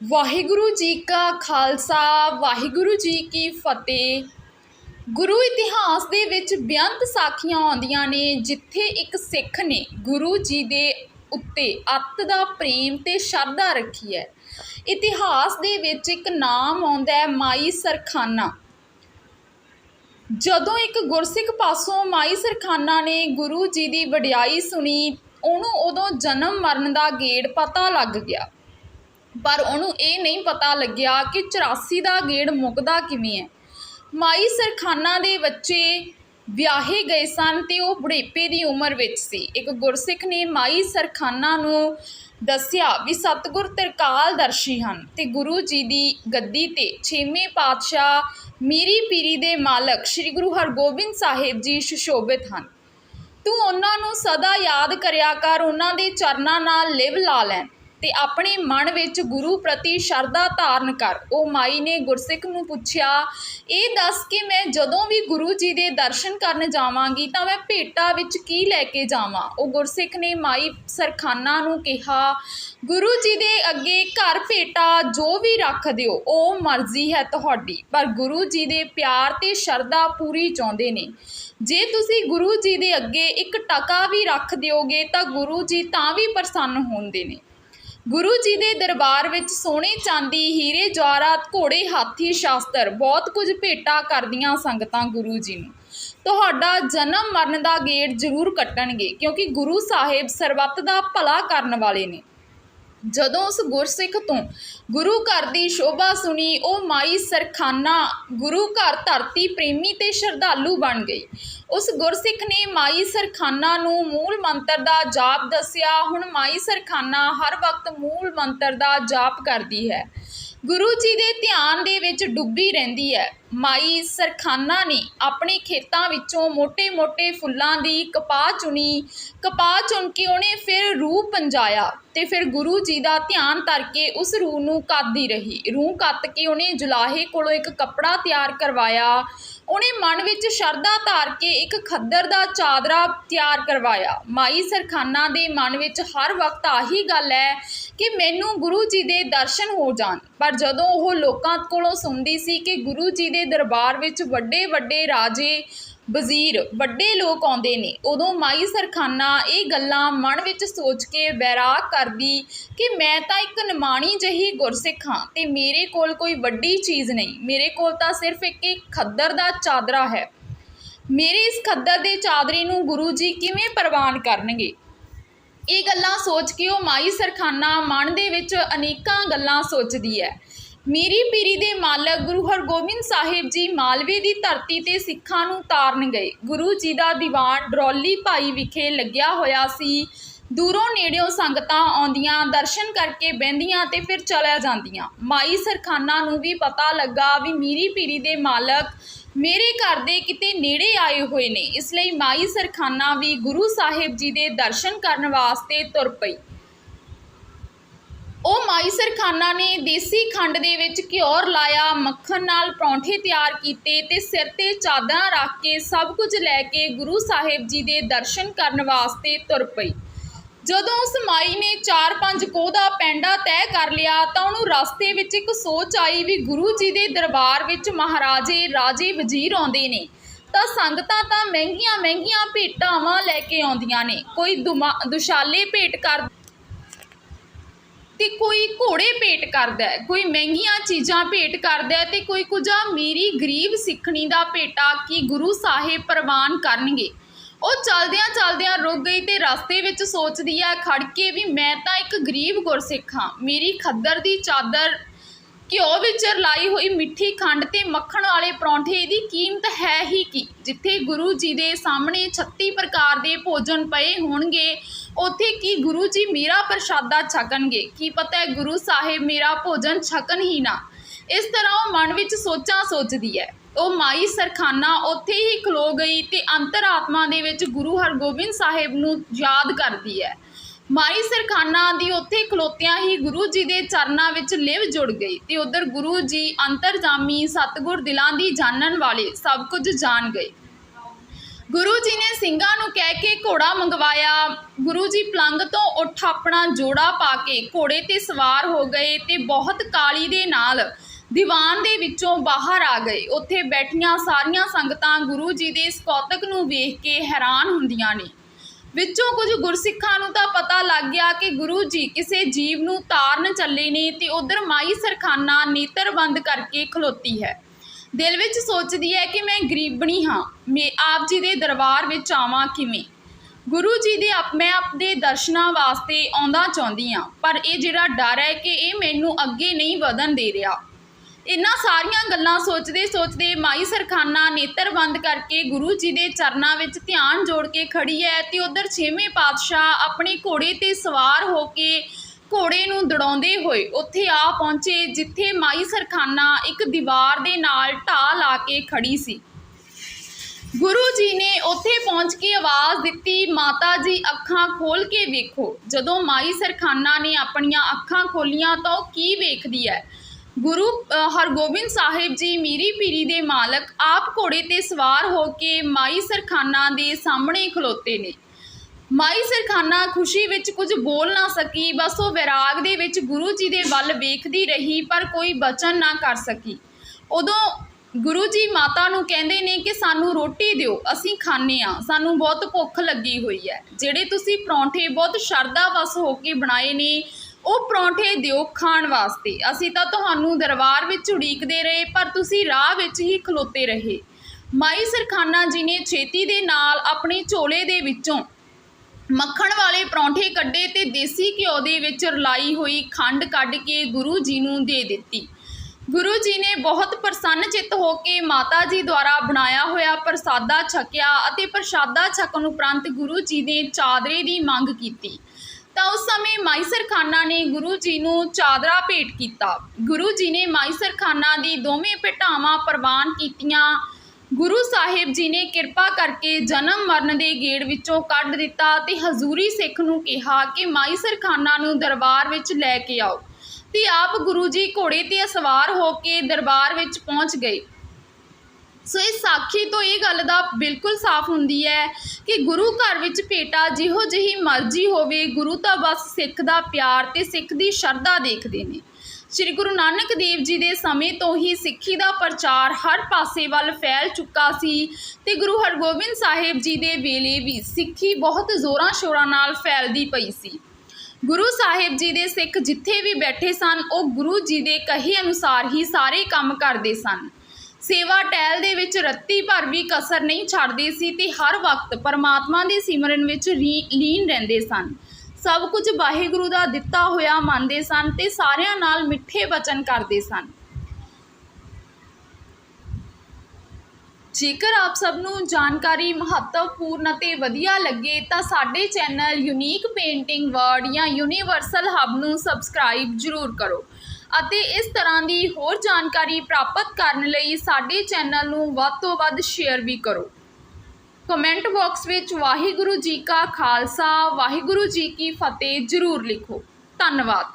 ਵਾਹਿਗੁਰੂ ਜੀ ਕਾ ਖਾਲਸਾ, ਵਾਹਿਗੁਰੂ ਜੀ ਕੀ ਫਤਿਹ। ਗੁਰੂ ਇਤਿਹਾਸ ਦੇ ਵਿੱਚ ਬੇਅੰਤ ਸਾਖੀਆਂ ਆਉਂਦੀਆਂ ਨੇ, ਜਿੱਥੇ ਇੱਕ ਸਿੱਖ ਨੇ ਗੁਰੂ ਜੀ ਦੇ ਉੱਤੇ ਅੱਤ ਦਾ ਪ੍ਰੇਮ ਤੇ ਸ਼ਰਧਾ ਰੱਖੀ ਹੈ। ਇਤਿਹਾਸ ਦੇ ਵਿੱਚ ਇੱਕ ਨਾਮ ਆਉਂਦਾ ਹੈ, ਮਾਈ ਸਰਖਾਨਾ। ਜਦੋਂ ਇੱਕ ਗੁਰਸਿੱਖ ਪਾਸੋਂ ਮਾਈ ਸਰਖਾਨਾ ਨੇ ਗੁਰੂ ਜੀ ਦੀ ਵਡਿਆਈ ਸੁਣੀ, ਉਹਨੂੰ ਉਦੋਂ ਜਨਮ ਮਰਨ ਦਾ ਗੇੜ ਪਤਾ ਲੱਗ ਗਿਆ। ਪਰ ਉਹਨੂੰ ਇਹ ਨਹੀਂ ਪਤਾ ਲੱਗਿਆ ਕਿ 84 ਦਾ ਗੇੜ ਮੁੱਕਦਾ ਕਿਵੇਂ ਹੈ। ਮਾਈ ਸਰਖਾਨਾ ਦੇ ਬੱਚੇ ਵਿਆਹੇ ਗਏ ਸਨ ਤੇ ਉਹ ਬੁਢੇਪੇ ਦੀ ਉਮਰ ਵਿੱਚ ਸੀ। ਇੱਕ ਗੁਰਸਿੱਖ ਨੇ ਮਾਈ ਸਰਖਾਨਾ ਨੂੰ ਦੱਸਿਆ ਵੀ ਸਤਿਗੁਰ ਤਿਰਕਾਲ ਦਰਸ਼ੀ ਹਨ ਤੇ ਗੁਰੂ ਜੀ ਦੀ ਗੱਦੀ ਤੇ ਛੇਵੇਂ ਪਾਤਸ਼ਾਹ ਮੀਰੀ ਪੀਰੀ ਦੇ ਮਾਲਕ ਸ੍ਰੀ ਗੁਰੂ ਹਰਗੋਬਿੰਦ ਸਾਹਿਬ ਜੀ ਸੁਸ਼ੋਭਿਤ ਹਨ। ਤੂੰ ਉਹਨਾਂ ਨੂੰ ਸਦਾ ਯਾਦ ਕਰਿਆ ਕਰ, ਉਹਨਾਂ ਦੇ ਚਰਨਾਂ ਨਾਲ ਲਿਵ ਲਾ ਲੈਣ। ਤੇ ਆਪਣੇ ਮਨ ਵਿੱਚ ਗੁਰੂ ਪ੍ਰਤੀ ਸ਼ਰਧਾ ਧਾਰਨ ਕਰ। ਉਹ ਮਾਈ ਨੇ ਗੁਰਸਿੱਖ ਨੂੰ ਪੁੱਛਿਆ, ਇਹ ਦੱਸ ਕਿ ਮੈਂ ਜਦੋਂ ਵੀ ਗੁਰੂ ਜੀ ਦੇ ਦਰਸ਼ਨ ਕਰਨ ਜਾਵਾਂਗੀ ਤਾਂ ਮੈਂ ਭੇਟਾ ਵਿੱਚ ਕੀ ਲੈ ਕੇ ਜਾਵਾਂ? ਉਹ ਗੁਰਸਿੱਖ ਨੇ ਮਾਈ ਸਰਖਾਨਾ ਨੂੰ ਕਿਹਾ, ਗੁਰੂ ਜੀ ਦੇ ਅੱਗੇ ਘਰ ਭੇਟਾ ਜੋ ਵੀ ਰੱਖ ਦਿਓ, ਉਹ ਮਰਜ਼ੀ ਹੈ ਤੁਹਾਡੀ, ਪਰ ਗੁਰੂ ਜੀ ਦੇ ਪਿਆਰ ਤੇ ਸ਼ਰਧਾ ਪੂਰੀ ਚਾਹੁੰਦੇ ਨੇ। ਜੇ ਤੁਸੀਂ ਗੁਰੂ ਜੀ ਦੇ ਅੱਗੇ ਇੱਕ ਟਕਾ ਵੀ ਰੱਖ ਦਿਓਗੇ ਤਾਂ ਗੁਰੂ ਜੀ ਤਾਂ ਵੀ ਪ੍ਰਸੰਨ ਹੁੰਦੇ ਨੇ। ਗੁਰੂ ਜੀ ਦੇ ਦਰਬਾਰ ਵਿੱਚ ਸੋਨੇ ਚਾਂਦੀ, ਹੀਰੇ ਜਵਾਹਰਾਤ ਘੋੜੇ, ਹਾਥੀ, ਸ਼ਾਸਤਰ, ਬਹੁਤ ਕੁਝ ਭੇਟਾ ਕਰਦੀਆਂ ਸੰਗਤਾਂ ਗੁਰੂ ਜੀ ਨੂੰ। ਤੁਹਾਡਾ ਜਨਮ ਮਰਨ ਦਾ ਗੇੜ ਜ਼ਰੂਰ ਕੱਟਣਗੇ ਕਿਉਂਕਿ ਗੁਰੂ ਸਾਹਿਬ ਸਰਬੱਤ ਦਾ ਭਲਾ ਕਰਨ ਵਾਲੇ ਨੇ। ਜਦੋਂ ਉਸ ਗੁਰਸਿੱਖ ਤੋਂ ਗੁਰੂ ਘਰ ਦੀ ਸ਼ੋਭਾ ਸੁਣੀ, ਉਹ ਮਾਈ ਸਰਖਾਨਾ ਗੁਰੂ ਘਰ ਧਰਤੀ ਪ੍ਰੇਮੀ ਤੇ ਸ਼ਰਧਾਲੂ ਬਣ ਗਈ। ਉਸ ਗੁਰਸਿੱਖ ਨੇ ਮਾਈ ਸਰਖਾਨਾ ਨੂੰ ਮੂਲ ਮੰਤਰ ਦਾ ਜਾਪ ਦੱਸਿਆ। ਹੁਣ ਮਾਈ ਸਰਖਾਨਾ ਹਰ ਵਕਤ ਮੂਲ ਮੰਤਰ ਦਾ ਜਾਪ ਕਰਦੀ ਹੈ। ਗੁਰੂ ਜੀ ਦੇ ਧਿਆਨ ਦੇ ਵਿੱਚ ਡੁੱਬੀ ਰਹਿੰਦੀ ਹੈ। ਮਾਈ ਸਰਖਾਨਾ ਨੇ ਆਪਣੇ ਖੇਤਾਂ ਵਿੱਚੋਂ ਮੋٹے-ਮੋٹے ਫੁੱਲਾਂ ਦੀ ਕਪਾਹ ਚੁਣੀ। ਕਪਾਹ ਚੁਣ ਕੇ ਉਹਨੇ ਫਿਰ ਰੂਹ ਪੰਜਾਇਆ ਤੇ ਫਿਰ ਗੁਰੂ ਜੀ ਦਾ ਧਿਆਨ ਧਰ ਕੇ ਉਸ ਰੂਹ ਨੂੰ ਕੱਤਦੀ ਰਹੀ। ਰੂਹ ਕੱਤ ਕੇ ਉਹਨੇ ਜੁਲਾਹੇ ਕੋਲੋਂ ਇੱਕ ਕੱਪੜਾ ਤਿਆਰ ਕਰਵਾਇਆ। ਉਹਨੇ ਮਨ ਵਿੱਚ ਸ਼ਰਧਾ ਧਾਰ ਕੇ ਇੱਕ ਖੱਦਰ ਦਾ ਚਾਦਰਾ ਤਿਆਰ ਕਰਵਾਇਆ। ਮਾਈ ਸਰਖਾਨਾ ਦੇ ਮਨ ਵਿੱਚ ਹਰ ਵਕਤ ਆਹੀ ਗੱਲ ਹੈ ਕਿ ਮੈਨੂੰ ਗੁਰੂ ਜੀ ਦੇ ਦਰਸ਼ਨ ਹੋ ਜਾਣ। ਪਰ ਜਦੋਂ ਉਹ ਲੋਕਾਂ ਕੋਲੋਂ ਸੁਣਦੀ ਸੀ ਕਿ ਗੁਰੂ ਜੀ ਦੇ ਦਰਬਾਰ ਵਿੱਚ ਵੱਡੇ ਵੱਡੇ ਰਾਜੇ, ਵਜ਼ੀਰ, ਵੱਡੇ ਲੋਕ ਆਉਂਦੇ ਨੇ। ਉਦੋਂ ਮਾਈ ਸਰਖਾਨਾ ਇਹ ਗੱਲਾਂ ਮਨ ਵਿੱਚ ਸੋਚ ਕੇ ਬੈਰਾਗ ਕਰਦੀ ਕਿ ਮੈਂ ਤਾਂ ਇੱਕ ਨਿਮਾਣੀ ਜਹੀ ਗੁਰਸਿੱਖ ਹਾਂ ਤੇ ਮੇਰੇ ਕੋਲ ਕੋਈ ਵੱਡੀ ਚੀਜ਼ ਨਹੀਂ। ਮੇਰੇ ਕੋਲ ਤਾਂ ਸਿਰਫ ਇੱਕ ਇੱਕ ਖੱਦਰ ਦਾ ਚਾਦਰਾ ਹੈ। ਮੇਰੇ ਇਸ ਖੱਦਰ ਦੇ ਚਾਦਰੇ ਨੂੰ ਗੁਰੂ ਜੀ ਕਿਵੇਂ ਪ੍ਰਵਾਨ ਕਰਨਗੇ? ਇਹ ਗੱਲਾਂ ਸੋਚ ਕੇ ਉਹ ਮਾਈ ਸਰਖਾਨਾ ਮਨ ਦੇ ਵਿੱਚ ਅਨੇਕਾਂ ਗੱਲਾਂ ਸੋਚਦੀ ਹੈ। ਮੀਰੀ ਪੀਰੀ ਦੇ ਮਾਲਕ ਗੁਰੂ ਹਰਗੋਬਿੰਦ ਸਾਹਿਬ ਜੀ ਮਾਲਵੇ ਦੀ ਧਰਤੀ ਤੇ ਸਿੱਖਾਂ ਨੂੰ ਤਾਰਨ ਗਏ। ਗੁਰੂ ਜੀ ਦਾ ਦੀਵਾਨ ਡਰੋਲੀ ਭਾਈ ਵਿਖੇ ਲੱਗਿਆ ਹੋਇਆ ਸੀ। ਦੂਰੋਂ ਨੇੜਿਓਂ ਸੰਗਤਾਂ ਆਉਂਦੀਆਂ, ਦਰਸ਼ਨ ਕਰਕੇ ਬਹਿੰਦੀਆਂ ਤੇ ਫਿਰ ਚਲਿਆ ਜਾਂਦੀਆਂ। ਮਾਈ ਸਰਖਾਨਾ ਨੂੰ ਵੀ ਪਤਾ ਲੱਗਾ ਵੀ ਮੀਰੀ ਪੀਰੀ ਦੇ ਮਾਲਕ ਮੇਰੇ ਘਰ ਦੇ ਕਿਤੇ ਨੇੜੇ ਆਏ ਹੋਏ ਨੇ। ਇਸ ਲਈ ਮਾਈ ਸਰਖਾਨਾ ਵੀ ਗੁਰੂ ਸਾਹਿਬ ਜੀ ਦੇ ਦਰਸ਼ਨ ਕਰਨ ਵਾਸਤੇ ਤੁਰ ਪਈ। ਉਹ ਮਾਈ ਸਰਖਾਨਾ ਨੇ ਦੇਸੀ ਖੰਡ ਦੇ ਵਿੱਚ ਘਿਓਰ ਲਾਇਆ, ਮੱਖਣ ਨਾਲ ਪਰੌਂਠੇ ਤਿਆਰ ਕੀਤੇ ਤੇ ਸਿਰ ਤੇ ਚਾਦਰਾਂ ਰੱਖ ਕੇ ਸਭ ਕੁਝ ਲੈ ਕੇ ਗੁਰੂ ਸਾਹਿਬ ਜੀ ਦੇ ਦਰਸ਼ਨ ਕਰਨ ਵਾਸਤੇ ਤੁਰ ਪਈ। ਜਦੋਂ ਉਸ ਮਾਈ ਨੇ 4-5 ਕੋਹ ਦਾ ਪੈਂਡਾ ਤੈਅ ਕਰ ਲਿਆ ਤਾਂ ਉਹਨੂੰ ਰਸਤੇ ਵਿੱਚ ਇੱਕ ਸੋਚ ਆਈ ਵੀ ਗੁਰੂ ਜੀ ਦੇ ਦਰਬਾਰ ਵਿੱਚ ਮਹਾਰਾਜੇ, ਰਾਜੇ, ਵਜ਼ੀਰ ਆਉਂਦੇ ਨੇ। ਤਾਂ ਸੰਗਤਾਂ ਤਾਂ ਮਹਿੰਗੀਆਂ ਮਹਿੰਗੀਆਂ ਭੇਟਾਵਾਂ ਲੈ ਕੇ ਆਉਂਦੀਆਂ ਨੇ। ਕੋਈ ਦੁਮਾ, ਦੁਸ਼ਾਲੇ ਭੇਟ ਕਰ ਤੇ ਕੋਈ ਘੋੜੇ ਭੇਟ ਕਰਦਾ ਹੈ, ਕੋਈ ਮਹਿੰਗੀਆਂ ਚੀਜ਼ਾਂ ਭੇਟ ਕਰਦਾ ਹੈ ਤੇ ਕੋਈ ਕੁਝ ਮੇਰੀ ਗਰੀਬ ਸਿੱਖਣੀ ਦਾ ਭੇਟਾ ਕਿ ਗੁਰੂ ਸਾਹਿਬ ਪ੍ਰਵਾਨ ਕਰਨਗੇ? ਉਹ ਚਲਦਿਆਂ ਚਲਦਿਆਂ ਰੁਕ ਗਈ ਤੇ ਰਸਤੇ ਵਿੱਚ ਸੋਚਦੀ ਹੈ ਖੜ ਕੇ ਵੀ ਮੈਂ ਤਾਂ ਇੱਕ ਗਰੀਬ ਗੁਰਸਿੱਖ ਹਾਂ, ਮੇਰੀ ਖੱਦਰ ਦੀ ਚਾਦਰ ਘਿਓ ਵਿੱਚ ਰਲਾਈ ਹੋਈ ਮਿੱਠੀ ਖੰਡ ਤੇ ਮੱਖਣ ਵਾਲੇ ਪਰੌਂਠੇ ਦੀ ਕੀਮਤ ਹੈ ਹੀ ਕੀ? ਜਿੱਥੇ ਗੁਰੂ ਜੀ ਦੇ ਸਾਹਮਣੇ 36 ਪ੍ਰਕਾਰ ਦੇ ਭੋਜਨ ਪਏ ਹੋਣਗੇ, ਉੱਥੇ ਕੀ ਗੁਰੂ ਜੀ ਮੇਰਾ ਪ੍ਰਸ਼ਾਦਾ ਛਕਣਗੇ? ਕੀ ਪਤਾ ਹੈ ਗੁਰੂ ਸਾਹਿਬ ਮੇਰਾ ਭੋਜਨ ਛਕਣ ਹੀ ਨਾ? ਇਸ ਤਰ੍ਹਾਂ ਉਹ ਮਨ ਵਿੱਚ ਸੋਚਾਂ ਸੋਚਦੀ ਹੈ। ਉਹ ਮਾਈ ਸਰਖਾਨਾ ਉੱਥੇ ਹੀ ਖਲੋ ਗਈ ਤੇ ਅੰਤਰਾਤਮਾ ਦੇ ਵਿੱਚ ਗੁਰੂ ਹਰਗੋਬਿੰਦ ਸਾਹਿਬ ਨੂੰ ਯਾਦ ਕਰਦੀ ਹੈ। ਮਾਈ ਸਰਖਾਨਾ ਦੀ ਉੱਥੇ ਖਲੋਤਿਆਂ ਹੀ ਗੁਰੂ ਜੀ ਦੇ ਚਰਨਾਂ ਵਿੱਚ ਲਿਵ ਜੁੜ ਗਈ ਤੇ ਉਧਰ ਗੁਰੂ ਜੀ ਅੰਤਰਜਾਮੀ ਸਤਿਗੁਰ ਦਿਲਾਂ ਦੀ ਜਾਣਨ ਵਾਲੇ ਸਭ ਕੁਝ ਜਾਣ ਗਏ। ਗੁਰੂ ਜੀ ਨੇ ਸਿੰਘਾਂ ਨੂੰ ਕਹਿ ਕੇ ਘੋੜਾ ਮੰਗਵਾਇਆ। ਗੁਰੂ ਜੀ ਪਲੰਗ ਤੋਂ ਉੱਠ ਆਪਣਾ ਜੋੜਾ ਪਾ ਕੇ ਘੋੜੇ ਤੇ ਸਵਾਰ ਹੋ ਗਏ ਤੇ ਬਹੁਤ ਕਾਲੀ ਦੇ ਨਾਲ ਦੀਵਾਨ ਦੇ ਵਿੱਚੋਂ ਬਾਹਰ ਆ ਗਏ। ਉੱਥੇ ਬੈਠੀਆਂ ਸਾਰੀਆਂ ਸੰਗਤਾਂ ਗੁਰੂ ਜੀ ਦੇ ਇਸ ਕੌਤਕ ਨੂੰ ਵੇਖ ਕੇ ਹੈਰਾਨ ਹੁੰਦੀਆਂ ਨੇ। ਵਿੱਚੋਂ ਕੁਝ ਗੁਰਸਿੱਖਾਂ ਨੂੰ ਤਾਂ ਪਤਾ ਲੱਗ ਗਿਆ ਕਿ ਗੁਰੂ ਜੀ ਕਿਸੇ ਜੀਵ ਨੂੰ ਤਾਰਨ ਚੱਲੇ ਨੇ ਤੇ ਉਧਰ ਮਾਈ ਸਰਖਾਨਾ ਨੇਤਰ ਬੰਦ ਕਰਕੇ ਖਲੋਤੀ ਹੈ। ਦਿਲ ਵਿੱਚ ਸੋਚਦੀ ਹੈ ਕਿ ਮੈਂ ਗਰੀਬਣੀ ਹਾਂ। ਮੈਂ ਆਪ ਜੀ ਦੇ ਦਰਬਾਰ ਵਿੱਚ ਆਵਾਂ ਕਿਵੇਂ? ਗੁਰੂ ਜੀ ਦੇ ਆਪ ਮੈਂ ਆਪਦੇ ਦਰਸ਼ਨਾਂ ਵਾਸਤੇ ਆਉਂਦਾ ਚਾਹੁੰਦੀ ਹਾਂ, ਪਰ ਇਹ ਜਿਹੜਾ ਡਰ ਹੈ ਕਿ ਇਹ ਮੈਨੂੰ ਅੱਗੇ ਨਹੀਂ ਵਧਣ ਦੇ ਰਿਹਾ। ਇਹਨਾਂ ਸਾਰੀਆਂ ਗੱਲਾਂ ਸੋਚਦੇ ਸੋਚਦੇ ਮਾਈ ਸਰਖਾਨਾ ਨੇਤਰ ਬੰਦ ਕਰਕੇ ਗੁਰੂ ਜੀ ਦੇ ਚਰਨਾਂ ਵਿੱਚ ਧਿਆਨ ਜੋੜ ਕੇ ਖੜੀ ਹੈ ਤੇ ਉਧਰ ਛੇਵੇਂ ਪਾਤਸ਼ਾਹ ਆਪਣੇ ਘੋੜੇ ਤੇ ਸਵਾਰ ਹੋ ਕੇ ਘੋੜੇ ਨੂੰ ਦੜਾਉਂਦੇ ਹੋਏ ਉੱਥੇ ਆ ਪਹੁੰਚੇ, ਜਿੱਥੇ ਮਾਈ ਸਰਖਾਨਾ ਇੱਕ ਦੀਵਾਰ ਦੇ ਨਾਲ ਢਾਹ ਲਾ ਕੇ ਖੜੀ ਸੀ। ਗੁਰੂ ਜੀ ਨੇ ਉੱਥੇ ਪਹੁੰਚ ਕੇ ਆਵਾਜ਼ ਦਿੱਤੀ, ਮਾਤਾ ਜੀ, ਅੱਖਾਂ ਖੋਲ ਕੇ ਵੇਖੋ। ਜਦੋਂ ਮਾਈ ਸਰਖਾਨਾ ਨੇ ਆਪਣੀਆਂ ਅੱਖਾਂ ਖੋਲੀਆਂ ਤਾਂ ਉਹ ਕੀ ਵੇਖਦੀ ਹੈ? ਗੁਰੂ ਹਰਗੋਬਿੰਦ ਸਾਹਿਬ ਜੀ ਮੀਰੀ ਪੀਰੀ ਦੇ ਮਾਲਕ ਆਪ ਘੋੜੇ ਤੇ ਸਵਾਰ ਹੋ ਕੇ ਮਾਈ ਸਰਖਾਨਾ ਦੇ ਸਾਹਮਣੇ ਖਲੋਤੇ ਨੇ। ਮਾਈ ਸਰਖਾਨਾ ਖੁਸ਼ੀ ਵਿੱਚ ਕੁਝ ਬੋਲ ਨਾ ਸਕੀ, ਬਸ ਉਹ ਵਿਰਾਗ ਦੇ ਵਿੱਚ ਗੁਰੂ ਜੀ ਦੇ ਵੱਲ ਵੇਖਦੀ ਰਹੀ, ਪਰ ਕੋਈ ਬਚਨ ਨਾ ਕਰ ਸਕੀ। ਉਦੋਂ ਗੁਰੂ ਜੀ ਮਾਤਾ ਨੂੰ ਕਹਿੰਦੇ ਨੇ ਕਿ ਸਾਨੂੰ ਰੋਟੀ ਦਿਓ, ਅਸੀਂ ਖਾਣੇ ਆ ਸਾਨੂੰ ਬਹੁਤ ਭੁੱਖ ਲੱਗੀ ਹੋਈ ਹੈ। ਜਿਹੜੇ ਤੁਸੀਂ ਪਰੌਂਠੇ ਬਹੁਤ ਸ਼ਰਧਾ ਵਸ ਹੋ ਕੇ ਬਣਾਏ ਨੇ ਉਹ ਪਰੌਂਠੇ ਦਿਓ ਖਾਣ ਵਾਸਤੇ। ਅਸੀਂ ਤਾਂ ਤੁਹਾਨੂੰ ਦਰਬਾਰ ਵਿੱਚ ਉਡੀਕਦੇ ਰਹੇ, ਪਰ ਤੁਸੀਂ ਰਾਹ ਵਿੱਚ ਹੀ ਖਲੋਤੇ ਰਹੇ। ਮਾਈ ਸਰਖਾਨਾ ਜੀ ਨੇ ਛੇਤੀ ਦੇ ਨਾਲ ਆਪਣੇ ਝੋਲੇ ਦੇ ਵਿੱਚੋਂ ਮੱਖਣ ਵਾਲੇ ਪਰੌਂਠੇ ਕੱਢੇ ਤੇ ਦੇਸੀ ਘਿਓ ਦੇ ਵਿੱਚ ਰਲਾਈ ਹੋਈ ਖੰਡ ਕੱਢ ਕੇ ਗੁਰੂ ਜੀ ਨੂੰ ਦੇ ਦਿੱਤੀ। ਗੁਰੂ ਜੀ ਨੇ ਬਹੁਤ ਪ੍ਰਸੰਨ ਚਿੱਤ ਹੋ ਕੇ ਮਾਤਾ ਜੀ ਦੁਆਰਾ ਬਣਾਇਆ ਹੋਇਆ ਪ੍ਰਸਾਦਾ ਛਕਿਆ ਅਤੇ ਪ੍ਰਸਾਦਾ ਛਕਣ ਉਪਰੰਤ ਗੁਰੂ ਜੀ ਨੇ ਚਾਦਰੇ ਦੀ ਮੰਗ ਕੀਤੀ। ਤਾਂ ਉਸ ਸਮੇਂ ਮਾਈਸਰ ਖਾਨਾ ਨੇ ਗੁਰੂ ਜੀ ਨੂੰ ਚਾਦਰਾ ਭੇਟ ਕੀਤਾ। ਗੁਰੂ ਜੀ ਨੇ ਮਾਈਸਰ ਖਾਨਾ ਦੀ ਦੋਵੇਂ ਭੇਟਾਵਾਂ ਪ੍ਰਵਾਨ ਕੀਤੀਆਂ। ਗੁਰੂ ਸਾਹਿਬ ਜੀ ਨੇ ਕਿਰਪਾ ਕਰਕੇ ਜਨਮ ਮਰਨ ਦੇ ਗੇੜ ਵਿੱਚੋਂ ਕੱਢ ਦਿੱਤਾ ਤੇ ਹਜ਼ੂਰੀ ਸਿੱਖ ਨੂੰ ਕਿਹਾ ਕਿ ਮਾਈਸਰ ਖਾਨਾ ਨੂੰ ਦਰਬਾਰ ਵਿੱਚ ਲੈ ਕੇ ਆਓ। ਤੇ ਆਪ ਗੁਰੂ ਜੀ ਘੋੜੇ ਤੇ ਸਵਾਰ ਹੋ ਕੇ ਦਰਬਾਰ ਵਿੱਚ ਪਹੁੰਚ ਗਏ। ਸੋ ਇਸ ਸਾਖੀ ਤੋਂ ਇਹ ਗੱਲ ਦਾ ਬਿਲਕੁਲ ਸਾਫ਼ ਹੁੰਦੀ ਹੈ ਕਿ ਗੁਰੂ ਘਰ ਵਿੱਚ ਭੇਟਾ ਜਿਹੋ ਜਿਹੀ ਮਰਜ਼ੀ ਹੋਵੇ, ਗੁਰੂ ਤਾਂ ਬਸ ਸਿੱਖ ਦਾ ਪਿਆਰ ਤੇ ਸਿੱਖ ਦੀ ਸ਼ਰਧਾ ਦੇਖਦੇ ਨੇ। ਸ੍ਰੀ ਗੁਰੂ ਨਾਨਕ ਦੇਵ ਜੀ ਦੇ ਸਮੇਂ ਤੋਂ ਹੀ ਸਿੱਖੀ ਦਾ ਪ੍ਰਚਾਰ ਹਰ ਪਾਸੇ ਵੱਲ ਫੈਲ ਚੁੱਕਾ ਸੀ ਤੇ ਗੁਰੂ ਹਰਗੋਬਿੰਦ ਸਾਹਿਬ ਜੀ ਦੇ ਵੇਲੇ ਵੀ ਸਿੱਖੀ ਬਹੁਤ ਜ਼ੋਰਾਂ ਸ਼ੋਰਾਂ ਨਾਲ ਫੈਲਦੀ ਪਈ ਸੀ। ਗੁਰੂ ਸਾਹਿਬ ਜੀ ਦੇ ਸਿੱਖ ਜਿੱਥੇ ਵੀ ਬੈਠੇ ਸਨ, ਉਹ ਗੁਰੂ ਜੀ ਦੇ ਕਹੇ ਅਨੁਸਾਰ ਹੀ ਸਾਰੇ ਕੰਮ ਕਰਦੇ ਸਨ। ਸੇਵਾ ਟਹਿਲ ਦੇ ਵਿੱਚ ਰੱਤੀ ਭਰ ਵੀ ਕਸਰ ਨਹੀਂ ਛੱਡਦੇ ਸੀ ਤੇ ਹਰ ਵਕਤ ਪਰਮਾਤਮਾ ਦੇ ਸਿਮਰਨ ਵਿੱਚ ਰੀ- ਲੀਨ ਰਹਿੰਦੇ ਸਨ। ਸਭ ਕੁਝ ਵਾਹਿਗੁਰੂ ਦਾ ਦਿੱਤਾ ਹੋਇਆ ਮੰਨਦੇ ਸਨ ਤੇ ਸਾਰਿਆਂ ਨਾਲ ਮਿੱਠੇ ਵਚਨ ਕਰਦੇ ਸਨ। ਜੇਕਰ ਆਪ ਸਭ ਨੂੰ ਜਾਣਕਾਰੀ ਮਹੱਤਵਪੂਰਨ ਅਤੇ ਵਧੀਆ ਲੱਗੇ ਤਾਂ ਸਾਡੇ ਚੈਨਲ ਯੂਨੀਕ ਪੇਂਟਿੰਗ ਵਰਡ ਜਾਂ ਯੂਨੀਵਰਸਲ ਹੱਬ ਨੂੰ ਸਬਸਕ੍ਰਾਈਬ ਜ਼ਰੂਰ ਕਰੋ। ਅਤੇ ਇਸ ਤਰ੍ਹਾਂ ਦੀ ਹੋਰ ਜਾਣਕਾਰੀ ਪ੍ਰਾਪਤ ਕਰਨ ਲਈ ਸਾਡੇ ਚੈਨਲ ਨੂੰ ਵੱਧ ਤੋਂ ਵੱਧ ਸ਼ੇਅਰ ਵੀ ਕਰੋ। ਕਮੈਂਟ ਬਾਕਸ ਵਿੱਚ ਵਾਹਿਗੁਰੂ ਜੀ ਕਾ ਖਾਲਸਾ, ਵਾਹਿਗੁਰੂ ਜੀ ਕੀ ਫਤਿਹ ਜ਼ਰੂਰ ਲਿਖੋ। ਧੰਨਵਾਦ।